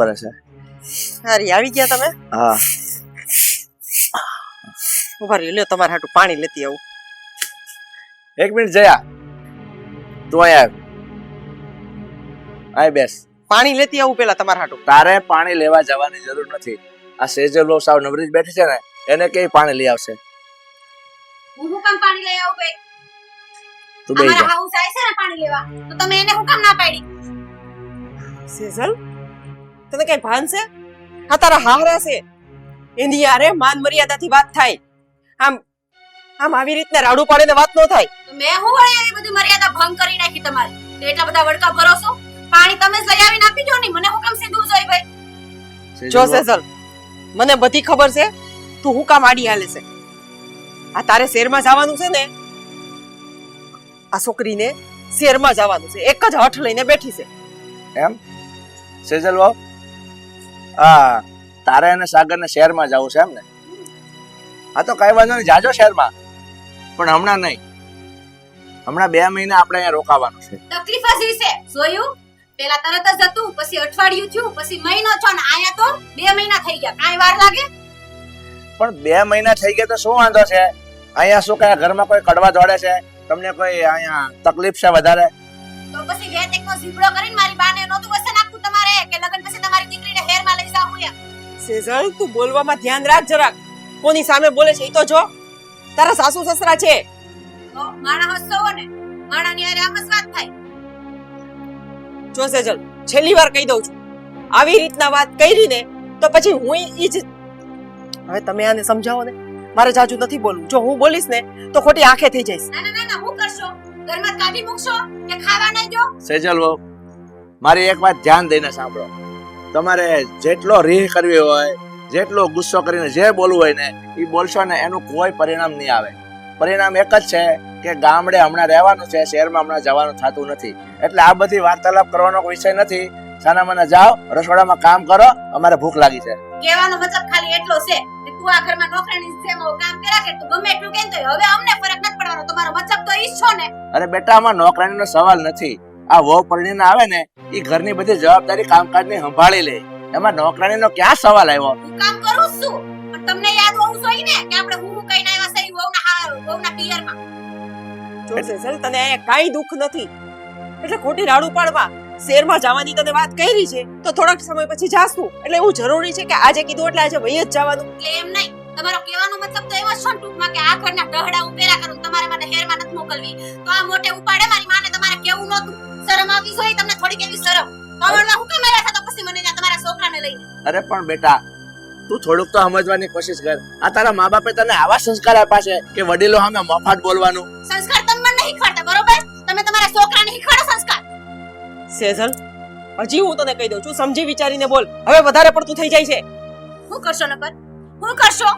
કરે છે. હારી આવી ગયા તમે? હા. ઊભા રહ્યો લ્યો તમારા હાટું પાણી લેતી આવું. એક મિનિટ જયા. તું અહીંયા આવ. આય બેસ. પાણી લેતી આવું પેલા તમારા હાટું. તારે પાણી લેવા જવાની જરૂર નથી. આ સેજલ બહુ સાવ નવરી જ બેઠી છે ને એને કે પાણી લઈ આવશે? હું હું કામ પાણી લઈ આવું ભાઈ તું બેસી જા. હાઉસ આવે છે ને પાણી લેવા. તો તમે એને હું કામ ના પાડી? સેઝલ તને કઈ ભાન છે? આ તારા હારા છે. એની યારે માન મર્યાદાથી વાત થાય. આમ આમ આવી રીતના રાડું પાડીને વાત ન થાય. મેં હું વળી એવી બધી મર્યાદા ભંગ કરી નાખી તમારી? તો એટલા બધા વડકા ભરો છો? પાણી તમે આવીને આપી દો ને મને હું કામ સીધું જોઈ ભાઈ? જો સેઝલ મને બધી ખબર છે તું હું કામ આડી હાલે છે? આ તારે શેરમાં જવાનું છે ને? આ છોકરીને શેરમાં જવાનું છે? એક જ હઠ લઈને બેઠી છે. એમ? સેજલ વાવ હા તારે અને સાગર સાગરને શહેરમાં જવું છે એમ ને? હા તો કઈ વાંધો નહીં જાજો શહેરમાં. પણ હમણાં નહીં. હમણાં બે મહિના આપણે અહીંયા રોકાવાનું છે. તકલીફ જ છે જોયું? પેલા તરત જ હતું પછી અઠવાડિયું થયું પછી મહિનો છો ને આયા તો બે મહિના થઈ ગયા. કાંઈ વાર લાગે? પણ બે મહિના થઈ ગયા તો શું વાંધો છે? અહીંયા શું કયા ઘરમાં કોઈ કડવા દોડે છે? તમને કોઈ અહીંયા તકલીફ છે વધારે? તો પછી વેત એકનો ઝીબડો કરીને મારી બાને નોતું વસે નાખવું તમારે કે લગન પછી તમારી દીકરીને હેરમાં લઈ જાવ હું સેઝલ તું બોલવામાં ધ્યાન રાખ જરાક. કોની સામે બોલે છે એ તો જો. તારા સાસુ સસરા છે. તો માણા હસતો હો ને માણાની હારે આમ જ વાત થાય. જો સેજલ છેલ્લી વાર કહી દઉં છું. આવી રીતના વાત કરી ને તો પછી હું ઈ જ હવે તમે આને સમજાવો ને. મારે જાજુ નથી બોલવું. જો હું બોલીશ ને તો ખોટી આંખે થઈ જઈશ. ના ના ના હું કરશો? ઘરમાં કાઢી મૂકશો કે ખાવા નહીં દો? સેજલ વહુ મારી એક વાત ધ્યાન દઈને સાંભળો. તમારે જેટલો રીહ કરવી હોય જેટલો ગુસ્સો કરીને જે બોલવું હોય ને એ બોલશો ને એનું કોઈ પરિણામ નહીં આવે. પરિણામ એક જ છે કે ગામડે હમણાં રહેવાનું છે શહેરમાં હમણાં જવાનું થતું નથી. એટલે આ બધી વાર્તાલાપ કરવાનો કોઈ વિષય નથી. સાના મને જાઓ રસોડામાં કામ કરો અમારે ભૂખ લાગી છે. કહેવાનો મતલબ ખાલી એટલો છે કે તું આ ઘરમાં નોકરાની જેમ કામ કર્યા કે તું ગમે એટલું કેમ તો હવે અમને ફરક નથી પડવાનો. તમારો મતલબ તો ઈ છો ને. અરે બેટા આમાં નોકરાણીનો સવાલ નથી. આ વહુ પરણીને આવે ને એ ઘરની બધી જવાબદારી કામકાજની સંભાળી લે. એમાં નોકરાણીનો ક્યાં સવાલ આવ્યો? હું કામ કરું છું પણ તમને યાદ હોવું જોઈએ ને કે આપણે હું કઈ ના આવ્યા ઈ વહુના વહુના પિયરમાં. જો સર તને અહીંયા કાંઈ દુઃખ નથી. એટલે ખોટી રાડું પાડવા શેરમાં જવાની તને વાત કરી છે તો થોડાક સમય પછી જાશું. એટલે એવું જરૂરી છે કે આજે કીધું એટલે આજે વહી જ જવાનું. એટલે એમ નહીં. તમારો કહેવાનો મતલબ તો એવો છે ટૂંકમાં કે આ ઘરના ઢહડા ઉપેરા કરું તમારે મને હેરમાં નથી મોકલવી. તો આ મોટે ઉપાડે મારી માને તમારે કેવું નહોતું. શરમ આવી જોઈએ તમને થોડીક એવી શરમ. કમળમાં હું કેમ રહ્યા હતા તો પછી મને ત્યાં તમારા છોકરાને લઈને. અરે પણ બેટા તું થોડુંક તો સમજવાની કોશિશ કર. આ તારા મા બાપે તને આવા સંસ્કાર આપ્યા છે કે વડીલો સામે મફાટ બોલવાનું? સંસ્કાર તમને નહીં ખડતા બરોબર? તમે તમારા છોકરાને શીખવાડો સંસ્કાર. સેજલ હજી હું તને કહી દઉં છું સમજી વિચારીને બોલ. હવે વધારે પડતું થઈ જાય છે. હું કરશો નકર? હું કરશો?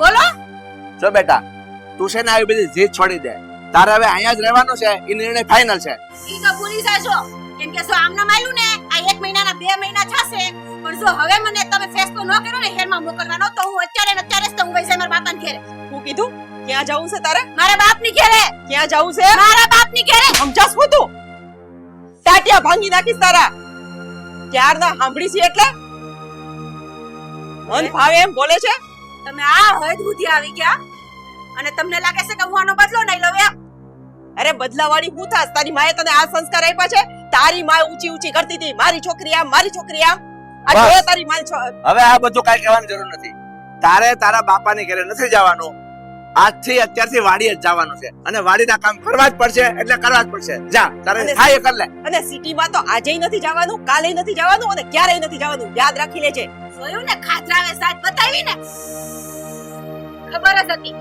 બોલો. જો બેટા તું છે ને આવી બધી જીદ છોડી દે. તારે હવે અહીંયા જ રહેવાનું છે એ નિર્ણય ફાઇનલ છે. ઈ તો ભૂલી જાજો કેમ કે જો આમના માયલું ને આ એક મહિનાના બે મહિના થશે. પણ જો હવે મને તમે ફેસલો ન કર્યો ને હેરમાં મોકલવાનો તો હું અત્યારે ને અત્યારે જ તો હું વઈ મારા બાપાને ઘેરે. હું કીધું ક્યાં જવું છે તારે? મારા બાપની ઘેરે. ક્યાં જવું છે? મારા બાપની ઘેરે. સમજાસ હું તું? ટાટિયા ભાંગી નાખીશ તારા. ક્યારના સાંભળી છે એટલે? મન ભાવે એમ બોલે છે? તમે આ હદ સુધી આવી ગયા? અને તમને લાગે છે કે હું આનો બદલો નહીં લઉં એમ? અરે બદલાવાળી હું થાસ તારી માએ તને આ સંસ્કાર આપ્યા છે? તારી માએ ઊંચી ઊંચી કરતી હતી. મારી છોકરી આમ મારી છોકરી આમ. આ જો તારી મારી હવે આ બધું કાઈ કહેવાની જરૂર નથી. તારે તારા બાપાની ઘરે નથી જવાનું. આજથી અત્યારથી વાડીએ જ જવાનું છે. અને વાડીના કામ કરવા જ પડશે એટલે કરવા જ પડશે. જા તારે અને- થાય એ કર લે. અને સિટીમાં તો આજે નથી જવાનું કાલે નથી જવાનું અને ક્યારેય નથી જવાનું. યાદ રાખી લેજે. જોયું ને ખાતરાવે સાથ બતાવી ને ખબર જ હતી.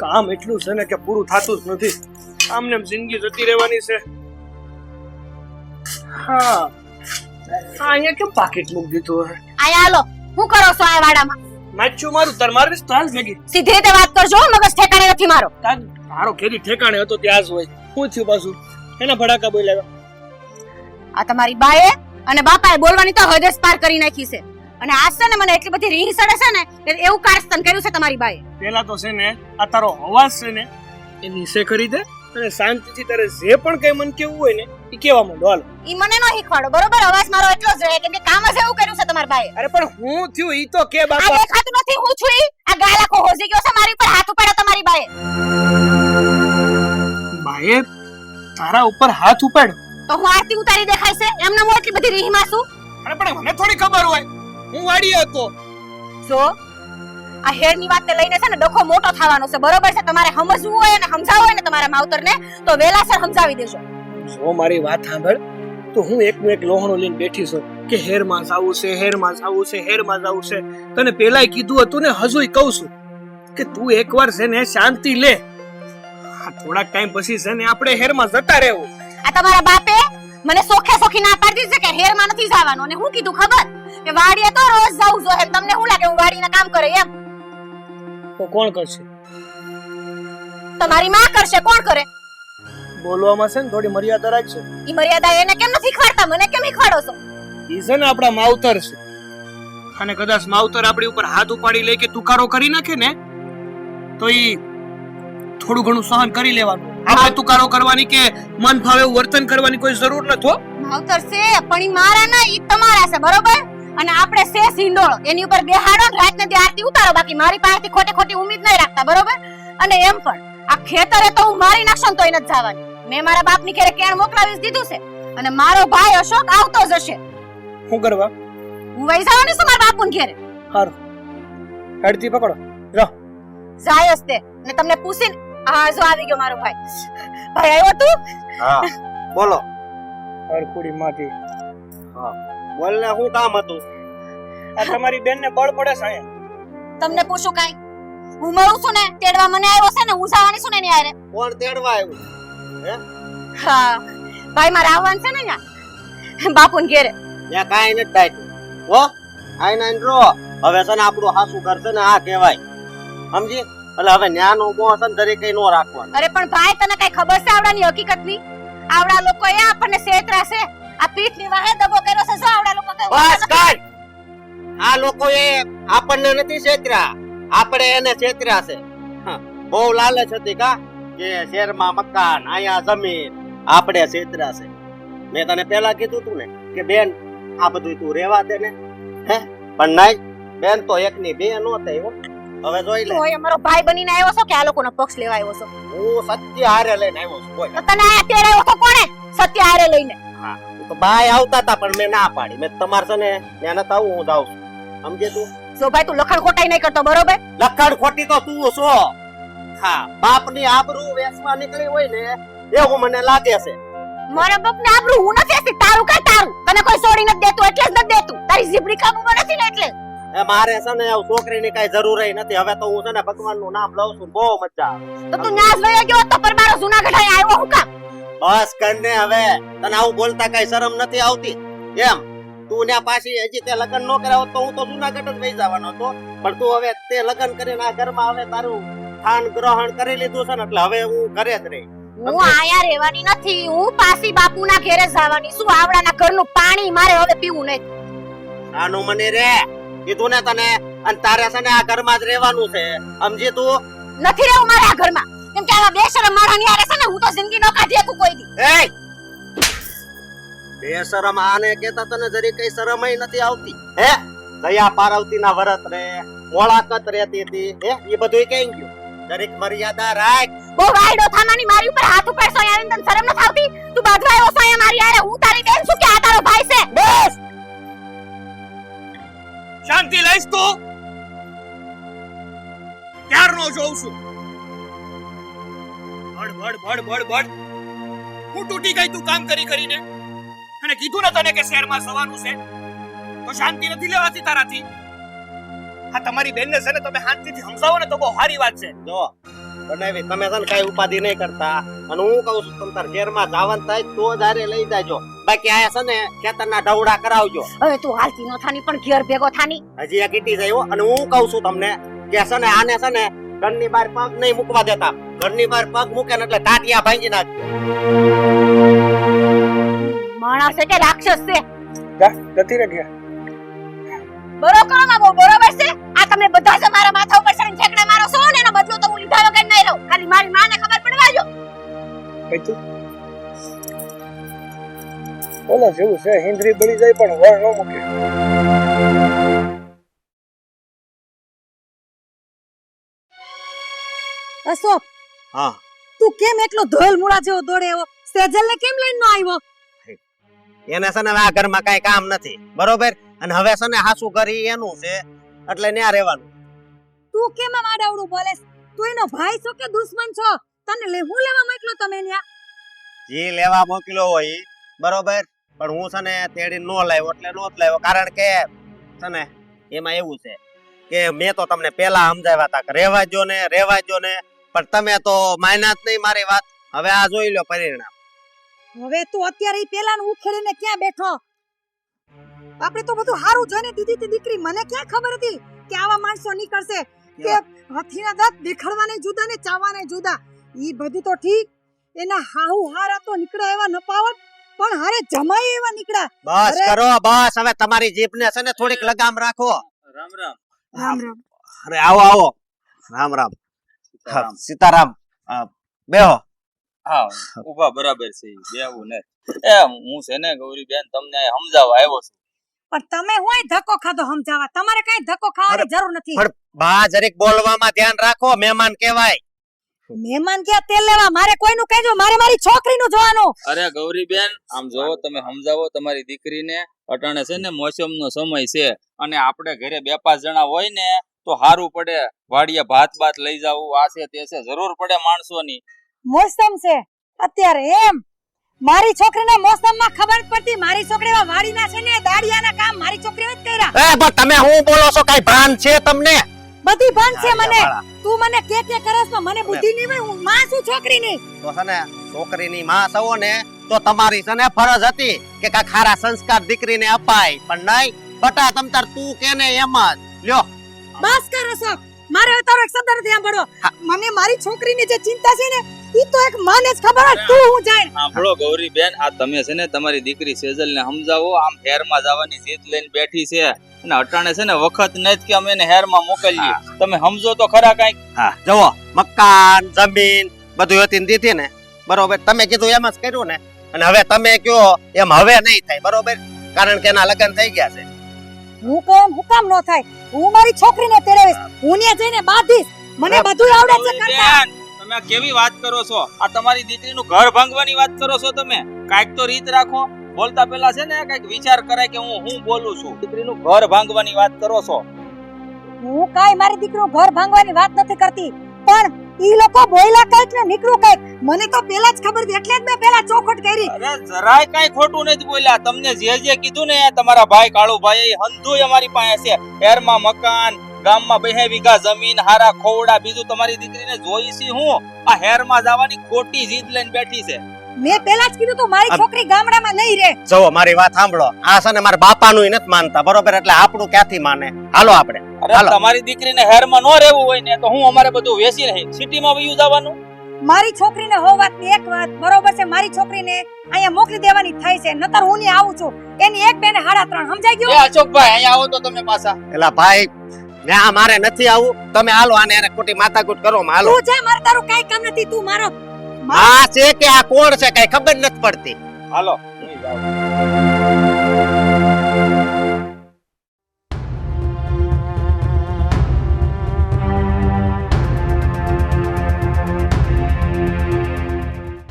કામ એટલું છે ને કે પૂરું થતું જ નથી. આમને જિંદગી જતી રહેવાની છે. હા અહીંયા કેમ પાકીટ મૂક દીધું હે આયા હાલો હું કરો છો આ વાડામાં? માચ્યું મારું તાર મારે તો હાલ ભેગી. સીધી રીતે વાત કરજો મગજ ઠેકાણે નથી મારો. તાર મારો કેરી ઠેકાણે હતો ત્યાં જ હોય. પૂછ્યું થયું પાછું? એના ભડાકા બોલાવ્યા. આ તમારી બાએ અને બાપાએ બોલવાની તો હદ જ પાર કરી નાખી છે. અને આજ છે ને મને એટલી બધી રીહ સડે છે ને કે એવું કારસ્તન કર્યું છે તમારી બાએ. પેલા તો છે ને આ તારો અવાજ છે ને એ નીચે કરી દે અને શાંતિથી તારે જે પણ કઈ મન કેવું હોય ને એ કેવા માંડો હાલ ઈ મને નો શીખવાડો બરોબર? અવાજ મારો એટલો જ રહે કેમ કે કામ જ એવું કર્યું છે તમારા ભાઈ અરે પણ હું થયું ઈ તો કે આ દેખાતું નથી હું છું ઈ. આ ગાલાકો હોજી ગયો છે મારી ઉપર હાથ ઉપાડ્યો તમારી બાએ. બાએ તારા ઉપર હાથ ઉપાડ્યો તો હું આરતી ઉતારી દેખાય છે? એમને હું એટલી બધી રીહમાં છું? અરે પણ મને થોડી ખબર હોય. હું વાડી હતો. જો આ હેરની વાતને લઈને છે ને ડખો મોટો થવાનો છે બરોબર છે? તમારે સમજવું હોય અને સમજાવવું હોય ને તમારા માવતરને તો વેલાસર સમજાવી દેજો. જો મારી વાત સાંભળ તો હું એકનું એક લોહણું લઈને બેઠી છું કે હેરમાં જાવું છે હેરમાં જાવું છે હેરમાં જાવું છે. તને પેલાય કીધું હતું ને હજુય કહું છું કે તું એકવાર છે ને શાંતિ લે. આ થોડાક ટાઈમ પછી છે ને આપણે હેરમાં જતા રહેવું. આ તમારા બાપે મને સોખે સોખી ના પાડી દીધી કે હેરમાં નથી જવાનું. અને હું કીધું ખબર? કે વાડીએ તો રોજ જવું જોઈએ. તમને શું લાગે હું વાડીના કામ કરે એમ? તો કોણ કરશે? તમારી માં કરશે. કોણ કરે? બોલવામાં છે ને થોડી મર્યાદા રાખશે ઈ મર્યાદા એને કેમ નથી ખવાડતા? મને કેમ ખવાડો છો? ઈ છે ને આપણા માવતર છે. અને કદાચ માવતર આપણી ઉપર હાથ ઉપાડી લે કે તુકારો કરી નાખે ને તો ઈ થોડું ઘણું સહન કરી લેવાનું. આપણે તુકારો કરવાની કે મન ફાવે વર્તન કરવાની કોઈ જરૂર નથી માવતર છે પણ ઈ મારા ના ઈ તમારા છે બરોબર? અને આપણે છે સિંડોળો એની ઉપર બેહાડો ને રાતને દી આરતી ઉતારો બાકી મારી પાસેથી ખોટે ખોટી ઉમીદ નહીં રાખતા બરોબર? અને એમ પણ આ ખેતરે તો હું મારી નાખશો ને તોય નથી જવાની. મેં મારા બાપની ઘરે કેણ મોકલાવી દીધું છે અને મારો ભાઈ અશોક આવતો જ હશે. શું કરવા? હું વહી જવાની છું મારા બાપુને ઘેરે? હારું. હેડતી પકડો. જાય જ તે. ને તમને પૂછીને હા જો આવી ગયો મારો ભાઈ? ભાઈ આવ્યો તું? હા બોલો. હરખુડી માંથી બોલ ને શું કામ હતું? આ તમારી બેન ને બળ પડે છે તમને પૂછું કાઈ? હું મળું છું ને તેડવા મને આવ્યો છે ને હું જવાની છું ને એની આરે કોણ તેડવા આવ્યું? હા? ભાઈ મારે આવવાનું છે ને અહીંયા. બાપુને ઘેરે. ત્યાં કાંઈ નથી ડાયટું હો આઈ નાઈન રો હવે છે ને આપણું હાસુ કરશે ને આ કહેવાય. સમજી? એટલે હવે ન્યાનો મોહ છે ને દરેક નો રાખવાનો. અરે પણ ભાઈ તને કઈ ખબર છે આવડાની હકીકતની? આવડા લોકો એ આપણને સેતરા છે આ પીઠની વાહે દબો કર્યો છે જો આવડા લોકો બસ કાઢ આ લોકો એ આપણને નથી સેતરા આપણે એને સેતરા છે. બહુ લાલચ હતી કા? કે શહેરમાં મકાન અહીંયા જમીન આપણે સેતરા છે. મેં તને પેલા કીધું તું ને કે બેન આ બધું તું રેવા દે ને. હે? પણ નહીં બેન તો એકની બે નો થઈ હો. હવે જોઈ લે. તોય અમારો ભાઈ બનીને આવ્યો છો કે આ લોકોનો પક્ષ લેવા આવ્યો છો? ઓ સત્ય હારે લઈને આવ્યો છું બોલ તને અત્યારે આવ્યો તો કોણે? સત્ય હારે લઈને. તો ભાઈ આવતા હતા પણ મેં ના પાડી. મેં તમારે છે ને ત્યાં નતા આવું હું જાઉં છું. સમજે તું? જો ભાઈ તું લખણ ખોટાઈ નહીં કરતો બરોબર? લખણ ખોટી તો તું છો. હા બાપની આબરૂ વેસમાં નીકળી હોય ને એવું મને લાગે છે. મારા બાપ ને આબરૂ હું નથી તારું કા તારું? તને કોઈ છોડી નથી દેતું એટલે જ નથી દેતું. તારી જીબડી કાબુમાં નથી ને એટલે? એ મારે છે ને છોકરીની કઈ જરૂર નથી. હવે તો હું છે ને ભગવાનનું નામ લઉં છું બહુ મજા તો તું ન્યાસ વયો ગયો તો પરમારો જુનાગઢ અહીં આવ્યો હું કામ? બસ કરને હવે. તને આવું બોલતા કઈ શરમ નથી આવતી? એમ. તું ને પાછી હજી તે લગ્ન નો હોત તો હું તો જુનાગઢ જ વહી જવાનો હતો. પણ તું હવે તે લગ્ન કરીને આ ઘરમાં હવે તારું સ્થાન ગ્રહણ કરી લીધું છે ને એટલે હવે હું ઘરે જ રહી. હું આયા રહેવાની નથી. હું પાસી બાપુના ઘેરે જવાની. શું આવડાના ઘરનું પાણી મારે હવે પીવું નહીં? આનું મને રે. કીધું ને તને અને તારે છે ને આ ઘરમાં જ રહેવાનું છે. સમજી તું? નથી રહેવું મારે આ ઘરમાં. કેમ કે આવા બેશરમ માણસની હારે છે ને હું તો જિંદગી નો કાઢી શકું કોઈ દી. એય! બેશરમ આને કેતા તને જરી કઈ શરમય નથી આવતી. હે? દયા પાર્વતી ના વરત રે મોળાકત રહેતી હતી. હે? એ બધું કઈ ગયું? દરેક મર્યાદા રાખ. બહુ વાયડો થામાની મારી ઉપર હાથ ઉપાડશો યાર તને શરમ નથી આવતી? તું છો અહીંયા મારી આરે હું તારી બેન છું કે આ તારો ભાઈ છે? બેસ! શાંતિ લઈશ તો. ક્યારનો જોઉં છું? ભડ ભડ ભડ ભડ ભડ. હું તૂટી ગઈ તું કામ કરી કરીને. અને કીધું ને તને કે શહેરમાં સવાનું છે. તો શાંતિ નથી લેવાતી તારાથી. હા તમારી બેનને છે ને તમે શાંતિથી સમજાવો ને તો બહુ સારી વાત છે. જો, બનાવી, તમે છે ને કઈ ઉપાધિ નહીં કરતા. અને હું કહું છું, તમ તાર ઘેરમાં જાવન થાય તો જ લઈ જાજો. બાકી આયા છે ને ખેતરના ઢવડા કરાવજો. હવે તું હાલતી નો થાની પણ ઘેર ભેગો થાની. હજી આ કીટી જાય અને હું કહું છું તમને? કે છે ને આને છે ને ઘરની બહાર પગ નહીં મૂકવા દેતા. ઘરની બહાર પગ મૂકે ને એટલે તાટિયા ભાંગી નાખજો. માણસ કે રાક્ષસ છે. જા જતી રહે ઘેર. બરો કરો બાબો બરોબર છે? આ તમે બધા જ મારા માથા ઉપર ચડીને ઠેકડા મારો છો ને એનો બદલો તો હું લીધા વગર નહીં રહું. ખાલી મારી માને ખબર પડવા જો કઈ તું બોલો જેવું છે હિન્દ્રી બળી જાય પણ વળ ન મૂકે. અશોક હા. તું કેમ એટલો ધોયલ મૂળા જેવો દોડે એવો? સેજલ ને કેમ લઈને નો આવ્યો? એને છે ને આ ઘરમાં કઈ કામ નથી બરોબર? અને હવે છે ને હાસુ કરી એનું છે એટલે ન્યા રહેવાનું. તું કેમ આમ આડાવડું બોલે તું એનો ભાઈ છો કે દુશ્મન છો? તને લે હું લેવા મોકલો તમે ન્યા? જે લેવા મોકલો હોય બરોબર? પણ હું છે ને તેડી નો લાવ્યો એટલે નો લાવ્યો. કારણ કે છે ને એમાં એવું છે કે મેં તો તમને પેલા સમજાવ્યા હતા કે રહેવા જો ને રહેવાજો ને પણ તમે તો માયના જ નહીં મારી વાત. હવે આ જોઈ લો પરિણામ. હવે તું અત્યારે પેલા ઉખેડીને ક્યાં બેઠો? આપણે તો બધું હારું જોઈને દીધી તે દીકરી મને ક્યાં ખબર હતી કે આવા માણસો નીકળશે? કે હાથીના દાંત દેખાડવાને જુદા ને ચાવાને જુદા. ઈ બધું તો ઠીક. એના હાહુ હારા તો નીકળ્યા એવા નપાવત પણ હારે જમાઈ એવા નીકળ્યા. બસ કરો બસ. હવે તમારી જીભને છે ને થોડીક લગામ રાખો. રામ રામ. રામ રામ. અરે આવો આવો. રામ રામ. સીતારામ. બેહો. હા ઊભા બરાબર છે. ઈ, ને. એ હું છે ને ગૌરી બેન તમને સમજાવવા આવ્યો છું. પણ તમે હોય ધક્કો ખાધો સમજાવવા. તમારે કઈ ધક્કો ખાવાની જરૂર નથી. પણ બા જરીક બોલવામાં ધ્યાન રાખો મહેમાન કહેવાય. મહેમાન ક્યાં તેલ લેવા? મારે કોઈનું કહેજો મારે મારી છોકરીનું જોવાનું. અરે ગૌરી બેન આમ જોવો તમે સમજાવો તમારી દીકરીને અટાણે છે ને મોસમનો સમય છે અને આપણે ઘરે બે પાંચ જણા હોય ને તો સારું પડે. વાડીએ ભાત બાત લઈ જાવું આ છે તે છે જરૂર પડે માણસોની. મોસમ છે. અત્યારે એમ. મારી છોકરીને મોસમમાં ખબર પડતી. મારી છોકરી વાડીના છે ને દાડિયાના કામ મારી છોકરીએ જ કર્યા. એ પણ તમે હું બોલો છો કઈ ભાન છે તમને? બધી ભાન છે મને. તું મને કે કે કરસ તો મને બુદ્ધિ નહીં હોય. હું માં છું છોકરીની. તો છે ને છોકરીની માં સવો ને તો તમારી છે ને ફરજ હતી કે કા ખારા સંસ્કાર દીકરીને અપાય. પણ નહીં. બટા તમતાર તું કે ને એમ જ. લ્યો. બસ કર અશોક મારે તારો એક શબ્દ નથી સાંભળવો. મને મારી છોકરીની જે ચિંતા છે ને ઈ તો એક માને જ ખબર તું હું જાણ. સાંભળો ગૌરી બેન આ તમે છે ને તમારી દીકરી સેજલ ને સમજાવો આમ હેરમાં જવાની જીત લઈને બેઠી છે. અને અટાણે છે ને વખત નથી કે અમે એને હેરમાં મોકલીએ. તમે સમજો તો ખરા કંઈક. હા જુઓ મકાન જમીન બધું હતી ને દીધી ને. બરોબર તમે કીધું એમ જ કર્યું ને. અને હવે તમે કયો એમ હવે નહીં થાય બરોબર? કારણ કે એના લગ્ન થઈ ગયા છે. હું કેમ હું કામ નો થાય. હું મારી છોકરીને તેડાવીશ હું ને જઈને બાંધીશ. મને બધું આવડે છે કરતા. તમે કેવી વાત કરો છો? આ તમારી દીકરીનું ઘર ભાંગવાની વાત કરો છો તમે? કાંઈક તો રીત રાખો. બોલતા પહેલા છે ને કાંઈક વિચાર કરાય કે હું હું બોલું છું. દીકરીનું ઘર ભાંગવાની વાત કરો છો. હું કાંઈ મારી દીકરીનું ઘર ભાંગવાની વાત નથી કરતી પણ ઈ લોકો બોયલા કંઈક ને નીકળું કંઈક. મને તો પેલા જ ખબર હતી એટલે જ મેં પેલા ચોખટ કરી. અરે જરાય કાંઈ ખોટું નથી બોલ્યા. તમને જે જે કીધું ને તમારા ભાઈ કાળુભાઈ એ હંધુય અમારી પાસે છે. એરમાં મકાન ગામમાં બે વીઘા જમીન હારા ખોવડા બીજું તમારી દીકરીને જોઈ છી હું? આ હેરમાં જવાની ખોટી જીદ લઈને બેઠી છે. મેં પેલા જ કીધું તો મારી છોકરી ગામડામાં નહીં રહે. જો મારી વાત સાંભળો. આ છે ને મારા બાપાનું નથી માનતા બરોબર? એટલે આપણું ક્યાંથી માને? હાલો આપણે અરે હાલો. તમારી દીકરીને હેરમાં ન રહેવું હોય ને તો હું અમારે બધું વેચી નહીં સિટીમાં વયું જવાનું? મારી છોકરીને હો વાતની એક વાત. બરોબર છે મારી છોકરીને અહીંયા મોકલી દેવાની થાય છે. નતર હું ની આવું છું. એની એક બેને હાડા ત્રણ સમજાઈ એ ગયું અશોકભાઈ અહીંયા આવો તો તમે પાછા. એલા ભાઈ ના મારે નથી આવું. તમે હાલો આને એને ખોટી માથાકૂટ કરો માં હાલો. તું જા મારે તારું કઈ કામ નથી તું મારો આ છે કે આ કોણ છે કઈ ખબર નથી પડતી. હાલો.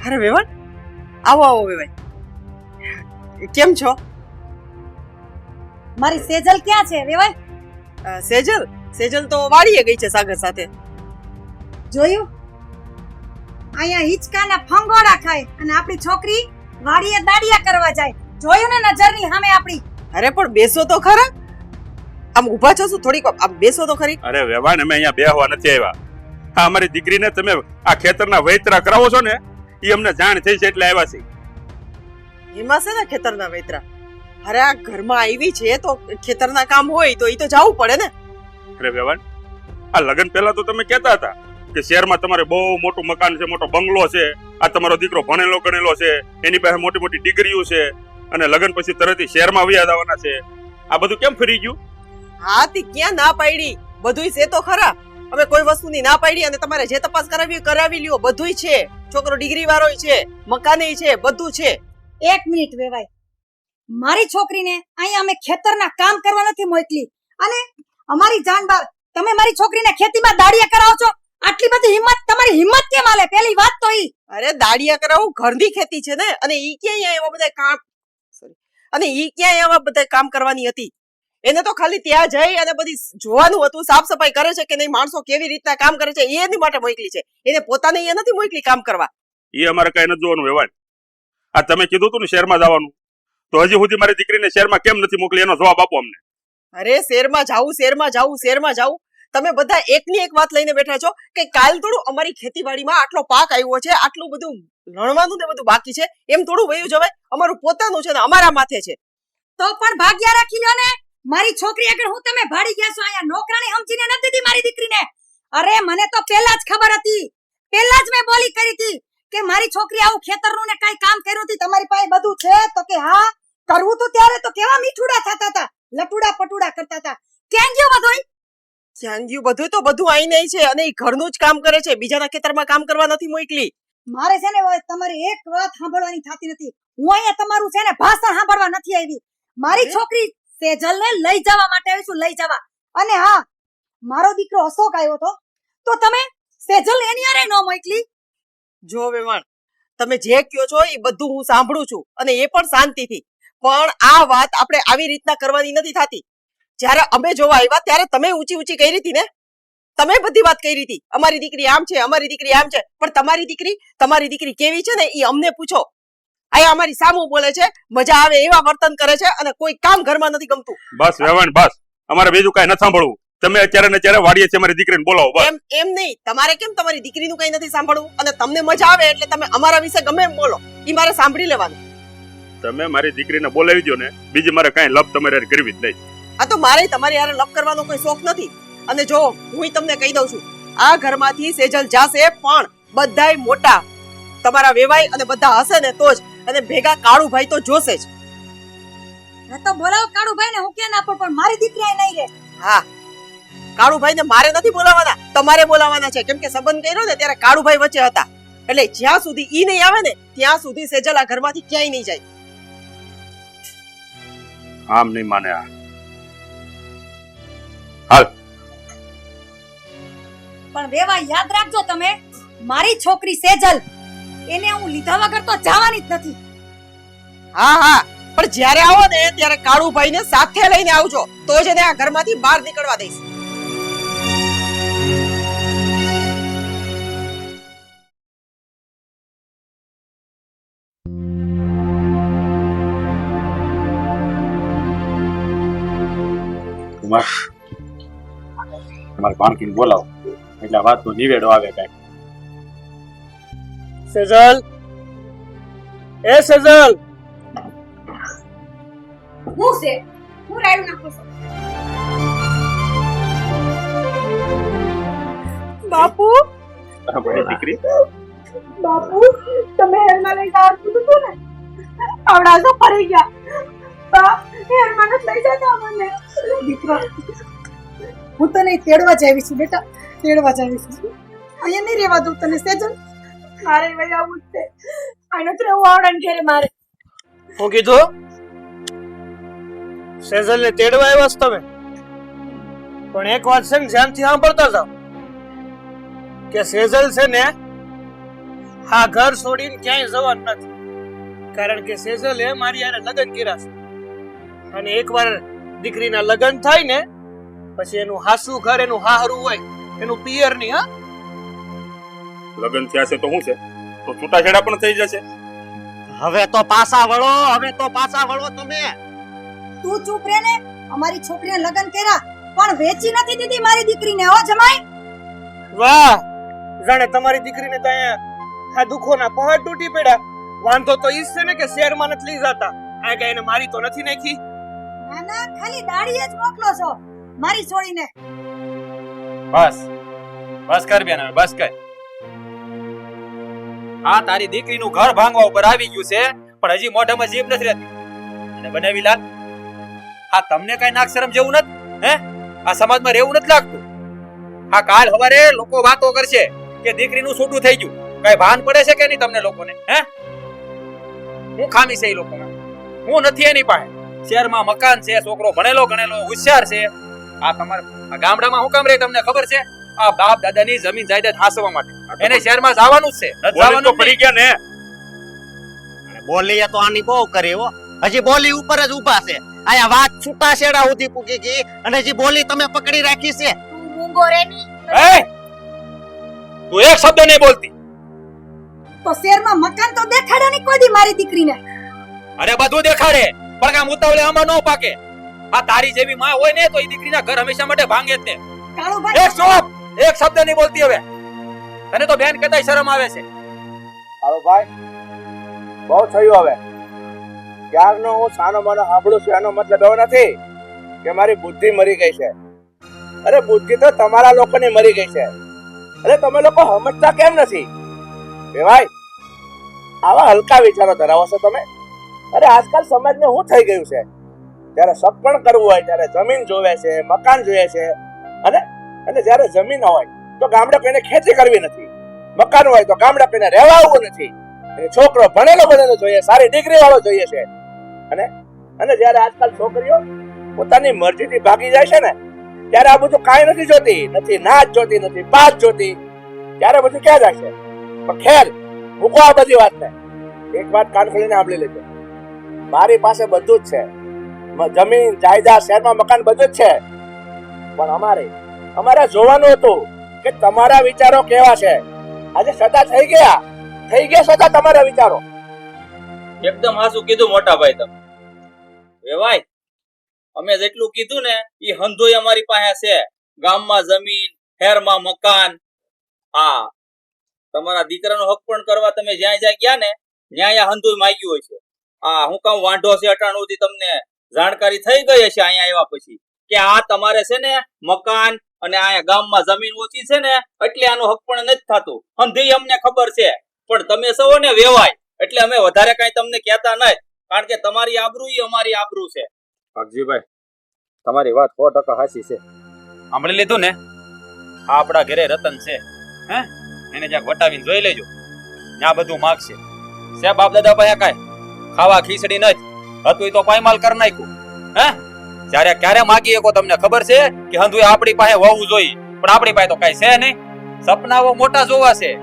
અરે વેવાણ આવો આવો વેવાય કેમ છો? મારી સેજલ ક્યાં છે વેવાય અ, સેજલ? સેજલ તો વાડીએ ગઈ છે સાગર સાથે. જોયું? અહીંયા હિંચકાના ફંગોડા ખાય અને આપણી છોકરી વાડીએ દાડિયા કરવા જાય. જોયું ને નજરની સામે આપણી? અરે પણ બેસો તો ખરા. આમ ઊભા છો શું? થોડીક આમ બેસો તો ખરી. અરે વેવાણ અમે અહીંયા બેહવા નથી આવ્યા. હા અમારી દીકરીને તમે આ ખેતરના વૈતરા કરાવો છો ને એ અમને જાણ થઈ છે એટલે આવ્યા છે એમાં છે ને ખેતરના વેતરા? અરે આ ઘરમાં આવી છે તો ખેતરના કામ હોય તો એ તો જવું પડે ને. અરે વેવાણ આ લગ્ન પહેલા તો તમે કહેતા હતા કે શહેરમાં તમારે બહુ મોટું મકાન છે મોટો બંગલો છે આ તમારો દીકરો ભણેલો ગણેલો છે એની પાસે મોટી મોટી ડિગ્રીઓ છે અને લગ્ન પછી તરત શહેરમાં વ્યાજ આવવાના છે. આ બધું કેમ ફરી ગયું? હા તે ક્યાં ના પાડી? બધુંય છે તો ખરા. હવે કોઈ વસ્તુની ના પાડી અને તમારે જે તપાસ કરાવી કરાવી લ્યો. બધુંય છે. છોકરો ડિગ્રી વાળો છે મકાને છે બધું છે. એક મિનિટ વેવાય મારી છોકરીને અહીંયા અમે ખેતરના કામ કરવા નથી મોકલી. અને અમારી જાન બાર તમે મારી છોકરીને ખેતીમાં દાડિયા કરાવો છો? આટલી બધી હિંમત તમારી હિંમત કેમ આલે? પેલી વાત તો ઈ. અરે દાડિયા કરાવું? ઘરની ખેતી છે ને? અને ઈ ક્યાંય એવા બધા કામ સોરી અને ઈ ક્યાંય એવા બધા કામ કરવાની હતી? એને તો ખાલી ત્યાં જઈ અને બધી જોવાનું હતું સાફ સફાઈ કરે છે કે નહીં માણસો કેવી રીતના કામ કરે છે એની માટે મોકલી છે. એને પોતાને એ નથી મોકલી કામ કરવા. એ અમારે કઈ નથી જોવાનું વ્યવહાર આ તમે કીધું હતું ને શહેરમાં જવાનું? તો હજી સુધી મારી દીકરીને શહેરમાં કેમ નથી મોકલી? એનો જવાબ આપો અમને. અરે શહેરમાં જાવું શહેરમાં જાવું શહેરમાં જાવું તમે બધા એકની એક વાત લઈને બેઠા છો કે કાલ થોડું અમારી ખેતીવાડીમાં આટલો પાક આવ્યો છે આટલું બધું લણવાનું ને બધું બાકી છે એમ થોડું વયું જવાય. અમારું પોતાનું છે ને અમારા માથે છે. તો પણ ભાગ્યા રાખી લો ને. મારી છોકરી આગળ હું તમે ભાડી ગયા છો અહીંયા નોકરાણી સમજીને નથી દીધી મારી દીકરીને. અરે મને તો પહેલા જ ખબર હતી. પહેલા જ મેં બોલી કરી હતી. કે મારી છોકરી આવું ખેતરનું ને કઈ કામ કર્યું હતી તમારી પાસે બધું છે? તો કે હા કરવું તો ત્યારે તો કેવા મીઠુડા થતા હતા લટુડા પટુડા કરતા હતા. ક્યાં ગયું બધું ક્યાં ગયું બધું તો બધું આઈ નહીં છે અને એ ઘરનું જ કામ કરે છે બીજાના ખેતરમાં કામ કરવા નથી મોકલી. મારે છે ને તમારી એક વાત સાંભળવાની થતી નથી. હું અહીંયા તમારું છે ને ભાષણ સાંભળવા નથી આવી. મારી છોકરી સેજલ ને લઈ જવા માટે આવી છું લઈ જવા. અને હા મારો દીકરો અશોક આવ્યો તો તો તમે સેજલ એની અરે ન મોકલી. જો વેવાણ તમે જે કયો છો એ બધું હું સાંભળું છું અને એ પણ શાંતિથી. પણ આ વાત આપણે આવી રીતના કરવાની નથી થતી. જ્યારે અમે જોવા આવ્યા ત્યારે તમે ઊંચી ઊંચી કરી હતી ને? તમે બધી વાત કરી હતી. અમારી દીકરી આમ છે, અમારી દીકરી આમ છે. પણ તમારી દીકરી તમારી દીકરી કેવી છે ને એ અમને પૂછો. અહીંયા અમારી સામું બોલે છે, મજા આવે એવા વર્તન કરે છે અને કોઈ કામ ઘરમાં નથી ગમતું. બસ વ્યવહાર બસ. અમારે બીજું કઈ નથી સાંભળવું. તમે અત્યારે ને અત્યારે વાડીએ છે મારી દીકરીને બોલાવો બસ. એમ એમ નહીં. તમારે કેમ તમારી દીકરીનું કંઈ નથી સાંભળવું? અને તમને મજા આવે એટલે તમે અમારા વિશે ગમે એમ બોલો. એ મારે સાંભળી લેવાનું. તમે મારી દીકરીને બોલાવી દો ને બીજી મારે કાંઈ લપ તમારે કરવી જ નહીં. આ તો મારે તમારી યાર લપ કરવાનો કોઈ શોખ નથી. અને જો હું તમને કહી દઉં છું આ ઘરમાંથી સેજલ જાશે પણ બધાય મોટા. તમારા વેવાય અને બધા હશે ને તો જ. અને ભેગા કાળુભાઈ તો જોશે જ. હા તો બોલાવો કાળુભાઈ ને હું ક્યાં ના પણ મારી દીકરી નહીં રે હા. કાળુભાઈ ને મારે નથી બોલાવવાના તમારે બોલાવવાના છે. કેમ કે સંબંધ કર્યો ને ત્યારે કાળુભાઈ વચ્ચે હતા. એટલે જ્યાં સુધી ઈ નહીં આવે ને ત્યાં સુધી સેજલ આ ઘરમાંથી ક્યાંય નહીં જાય. આમ નહીં માને આ. પણ વેવા યાદ રાખજો તમે મારી છોકરી સેજલ એને હું લીધા વગર તો જવાની જ નથી. હા હા. પણ જ્યારે આવો ને ત્યારે કાળુભાઈ ને સાથે લઈને આવજો. તો જ એને આ ઘરમાંથી બહાર નીકળવા દઈશ. કુમાર તમારે બાળકીને બોલાવો. એટલે આ વાતનો નિવેડો આવે કઈ. સેજલ. એ સેજલ. હું છે? હું રાડું નાખું છું. બાપુ? મારી દીકરી? બાપુ તમે હેરમાં લઈ જવા કીધું હતું ને. આવડા તો ફરી ગયા. બા હેરમાં જ લઈ જતા મને દીકરો. હું તને તેડવા જાવી છું બેટા. તેડવા જાવી છું. અહીંયા નહીં રહેવા દઉં તને સેજલ. મારે ભાઈ આવું જ છે. આનો તો એવું આવડે ઘેરે મારે. હું કીધું? સેજલ ને તેડવા આવ્યા છો તમે? પણ એક વાત છે ને ધ્યાનથી સાંભળતા જાઓ. કે સેજલ છે ને આ ઘર છોડીને ક્યાંય જવાનું નથી. કારણ કે સેજલે મારી યારે લગ્ન કર્યા છે. અને એકવાર દીકરીના લગ્ન થાય ને પછી એનું હાસુ ઘર એનું હાહરું હોય એનું પિયરની હા? લગ્ન થયા છે તો શું છે? તો છૂટાછેડા પણ થઈ જશે. હવે તો પાછા વળો હવે તો પાછા વળો તમે. તું ચૂપ રે ને. અમારી છોકરીને લગ્ન કર્યા પણ વેચી નથી દીધી મારી દીકરીને હો જમાઈ. વાહ! જાણે તમારી દીકરીને તો અહીંયા આ દુખોના પહાડ તૂટી પડ્યા. વાંધો તો ઈ છે ને કે શેરમાં નથી લઈ જતા. આ કઈ એને મારી તો નથી નાખી. ના ખાલી દાડીએ જ મોકલો છો. મારી છોડીને. બસ. બસ કર બેન બસ કર. આ તારી દીકરીનું ઘર ભાંગવા ઉપર આવી ગયું છે, પણ હજી મોઢામાં જીભ નથી રહેતી. અને બનાવી લાલ હા તમને કઈ નાક શરમ જેવું નથી, હે? આ સમાજમાં રહેવું નથી લાગતું. હા કાલ હવારે લોકો વાતો કરશે કે દીકરીનું છૂટું થઈ ગયું. કઈ ભાન પડે છે કે નહીં તમને લોકોને, હે? હું ખામી છે એ લોકોમાં. હું નથી એની પાસે. શહેરમાં મકાન છે છોકરો ભણેલો ગણેલો હોશિયાર છે. આ તમારા ગામડામાં હું કામ રે તમને ખબર છે? આ બાપ દાદાની જમીન જાયદાદ હાંસવા માટે. એને શહેરમાં જવાનું જ છે જવાનું પડી ગયા ને. અને બોલીએ તો આની બહુ કરી હો. હજી બોલી ઉપર જ ઊભા છે. આયા વાત છૂટા છેડા સુધી પૂકી ગઈ અને હજી બોલી તમે પકડી રાખી છે. તું મૂંગો રે ની એ તું એક શબ્દ નહીં બોલતી. તો શેરમાં મકાન તો દેખાડે નહીં કોઈ દી મારી દીકરીને? અરે બધું દેખાડે. પણ કામ ઉતાવળે આમાં ન પાકે. આ તારી જેવી માં હોય ને તો એ દીકરીના ઘર હંમેશા માટે ભાંગે જ ને. એક સ્ટોપ એક શબ્દ નહીં બોલતી હવે. તને તો બેન કહેતા શરમ આવે છે. કાળો ભાઈ બહુ થયું હવે. ક્યારનો હું સાનો માનો સાંભળું છું એનો મતલબ એવો નથી કે મારી બુદ્ધિ મરી ગઈ છે. અરે બુદ્ધિ તો તમારા લોકોની મરી ગઈ છે. અરે તમે લોકો સમજતા કેમ નથી? એ ભાઈ આવા હલકા વિચારો ધરાવો છો તમે. અરે આજકાલ સમાજને શું થઈ ગયું છે? જ્યારે સગપણ કરવું હોય, ત્યારે જમીન જોવે છે, મકાન જોઈએ છે, અને અને જ્યારે જમીન હોય, તો ગામડે કોઈને ખેતી કરવી નથી. મકાન હોય, તો ગામડે કોઈને રહેવા આવવું નથી. અને છોકરો ભણેલો ભણેલો જોઈએ, સારી ડિગ્રી વાળો જોઈએ છે. અને અને જ્યારે આજકાલ છોકરીઓ પોતાની મરજીથી ભાગી જાય છે ને, ત્યારે આ બધું કાંઈ નથી જોતી. નથી નાચ જોતી, નથી પાસ જોતી. ત્યારે બધું ક્યાં જાય છે? પણ ખેર, મૂકો આ બધી વાતને. એક વાત કાન ખોલીને આંબલી લેજો. મારી પાસે બધું જ છે. જમીન, જાયદાદ, શહેરમાં મકાન બધું જ છે. પણ અમારે અમારે જોવાનું હતું કે તમારા વિચારો કેવા છે? આજે સદા થઈ ગયા. થઈ ગયા સદા તમારા વિચારો. એકદમ હાસું કીધું મોટા ભાઈ તમે વેવાય અમે જેટલું કીધું ને એ હંધોય અમારી પાસે છે. ગામમાં જમીન, શહેરમાં મકાન. હા, તમારા દીકરાનો હક પણ કરવા તમે જ્યાં જ્યાં ગયા ને ત્યાં હંધોય માગ્યું હોય છે. હા હું કઉ વાંઢો છે અટાણુંથી તમને જાણકારી થઈ ગઈ હશે અહીંયા આવ્યા પછી કે આ તમારે છે ને મકાન અને અહીંયા ગામમાં જમીન ઓછી છે ને એટલે આનો હક પણ નથી થતું. હંધી અમને ખબર છે પણ તમે સૌ ને વેવાય. એટલે અમે વધારે કઈ તમને કહેતા નહીં કારણ કે તમારી આબરૂ એ અમારી આબરૂ છે. ભાગજીભાઈ તમારી વાત સો ટકા હાચી છે. સાંભળી લીધું ને? આ આપણા ઘરે રતન છે હે? એને જ્યાં વટાવીને જોઈ લેજો. ત્યાં બધું માગશે. છે બાપ દાદા પાસે કાંઈ? ખાવા ખીચડી નથી હતું તો પાયમાલ કરી નાખ્યું. હે? જ્યારે ક્યારે માગી શકો તમને ખબર છે કે હંધુ આપણી પાસે હોવું જોઈએ પણ આપણી પાસે તો કઈ છે નહીં. સપનાઓ મોટા જોવા છે.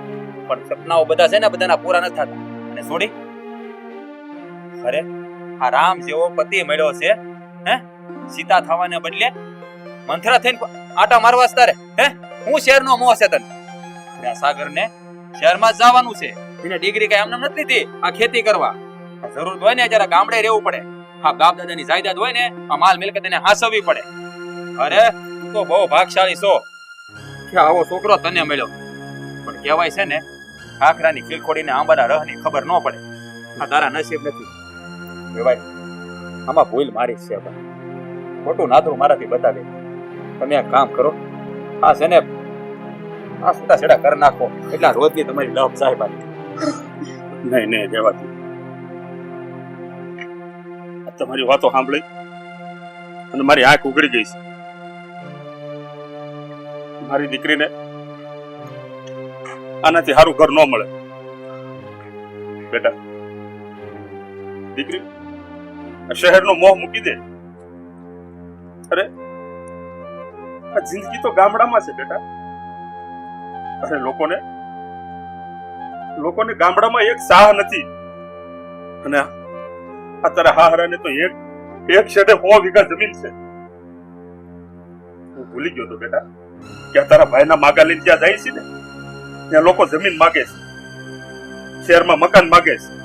પણ સપનાઓ બધા છે ને, બધાના પૂરા નથી થતા. અને છોડી અરે આ રામ જેવો પતિ મળ્યો છે. હે? સીતા થવાને બદલે મંથરા થઈને આટા મારવા તારે. હે? હું શહેરનો મોહ છે તને. આ સાગરને શહેરમાં જવાનું છે. એને ડિગ્રી કઈ એમને નથી લીધી આ ખેતી કરવા. જરૂર હોય ને જરા ગામડે રહેવું પડે. આ બાપ દાદાની જાયદાદ હોય ને, આ માલ મિલકત એને હાસવવી પડે. અરે, તું તો બહુ ભાગશાળી છો. કે આવો છોકરો તને મળ્યો. પણ કહેવાય છે ને ખાખરાની ખીલખોડીને આંબાના રહની ખબર ન પડે. આ તારા નસીબ નથી. કહેવાય આમાં ભૂલ મારી છે ભાઈ ખોટું નાદરું મારાથી બતાવે. તમે એક કામ કરો, આ છે ને, આ છૂટા છેડા કરી નાખો. એટલા રોજની તમારી લપ સાહેબ નહીં નહીં જવા આ તમારી વાતો સાંભળી અને મારી આંખ ઉઘડી ગઈ છે. મારી દીકરીને આનાથી સારું ઘર ન મળે. બેટા, દીકરી શહેરનો મોહ મૂકી દે. અરે, આ જિંદગી તો ગામડામાં છે બેટા. અરે લોકોને લોકોને ગામડામાં એક સાહ નથી. અને તારા હાહરાને તો એક એક શેઠે સો વીઘા જમીન છે. હું ભૂલી ગયો તો બેટા. કે તારા ભાઈના માગા લઈને ત્યાં જાય છે ને? ત્યાં લોકો જમીન માગે છે. શહેરમાં મકાન માગે છે.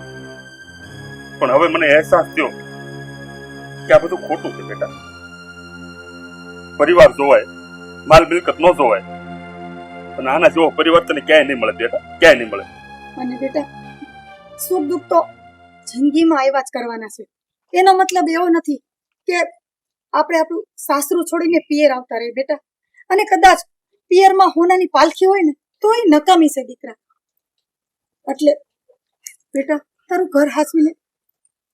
પણ હવે મને અહેસાસ થયો કે આ બધું ખોટું છે બેટા. પરિવાર જોવાય, માલ મિલકત ન જોવાય. અને આના જેવો પરિવાર તને ક્યાંય નહીં મળે બેટા. ક્યાંય નહીં મળે. અને બેટા, સુખ દુઃખ તો જિંદગીમાં આવ્યા જ કરવાના છે. એનો મતલબ એવો નથી કે આપણે આપણું સાસરું છોડીને પિયર આવતા રહે બેટા. અને કદાચ પિયરમાં હોનાની પાલખી હોય ને તો એ નકામી છે દીકરા. એટલે બેટા, તારું ઘર હાચવીને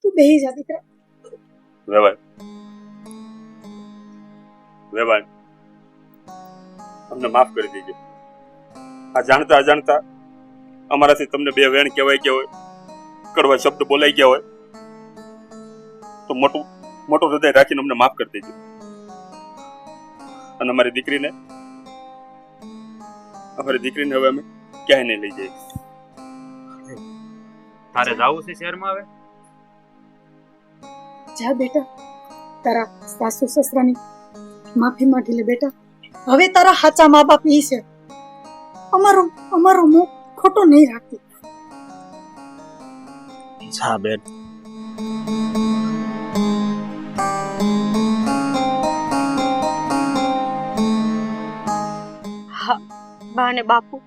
તું બેહી જા દીકરા. વેવાય. વેવાય. અમને માફ કરી દેજો. આ જાણતા અજાણતા અમારાથી તમને બે વેણ કહેવાય કહેવાય. કડવા શબ્દ બોલાઈ ગયા હોય તો મોટું મોટો હૃદય રાખીને અમને માફ કરી દેજો. અને અમારી દીકરીને અમારી દીકરીને હવે અમે ક્યાંય નહીં લઈ જઈએ. તારે જાવું છે શહેરમાં હવે? જા બેટા તારા સાસુ સસરાની માફી માંગી લે બેટા. હવે તારા હાચા મા બાપ ઈ છે. અમારો અમારો મોં ખોટો નહીં રાખતી. બેન હા, બા અને બાપુ.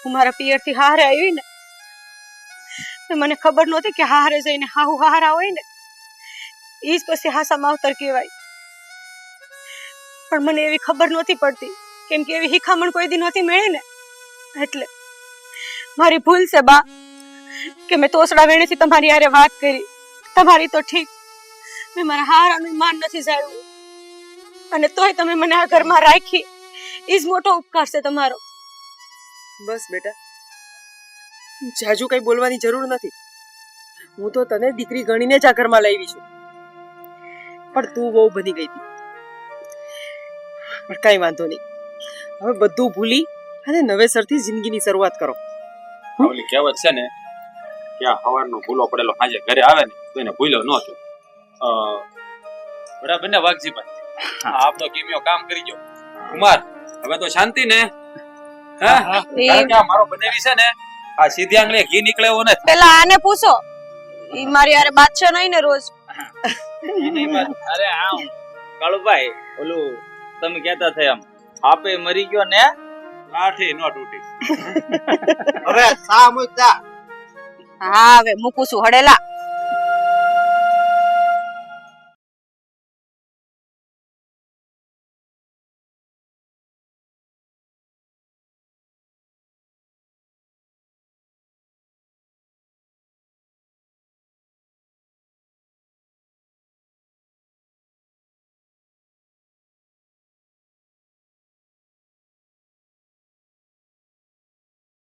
હું મારા પિયરથી હારે આવી ને મને ખબર નહોતી કે હારે જઈને હાહુ હારા હોય ને. એ જ પછી હાસા માવતર કહેવાય. પણ મને એવી ખબર નહોતી પડતી, કેમ કે એવી હિખામણ કોઈ દી નહોતી મળી ને. એટલે મારી ભૂલ છે, બા. કે મેં તોસડા વેણેથી તમારી હારે વાત કરી. તમારી તો ઠીક. મેં મારા હારાનું માન નથી જાળવું અને તોય તમે મને આ ઘરમાં રાખી. એ જ મોટો ઉપકાર છે તમારો. બસ બેટા. જાજુ કઈ બોલવાની જરૂર નથી. હું તો તને દીકરી ગણીને જ આ ઘરમાં લાવી છું. પણ તું બહુ બની ગઈ હતી. પણ કઈ વાંધો નહીં. હવે બધું ભૂલી અને નવેસરથી જિંદગીની શરૂઆત કરો. ઓલી કહેવત છે ને કે આ હવારનો ભૂલો પડેલો સાંજે ઘરે આવે ને તો એને ભૂલ્યો ન થયો. બરાબર ને વાઘજીભાઈ આપનો કિમિયો કામ કરી ગયો. કુમાર હવે તો શાંતિ ને? હા? મારો બનાવી છે ને આ સીધી આંગળીએ ઘી નીકળે એવું નથી. પેલા આને પૂછો. ઈ મારી બાત બાદશાહ નહીં ને રોજ. અરે આમ કાળુભાઈ ઓલું તમે કહેતા થયા એમ આપે મરી ગયો ને લાઠી નો તૂટી હવે સા મુદ્દા. હા હવે મૂકું છું હડેલા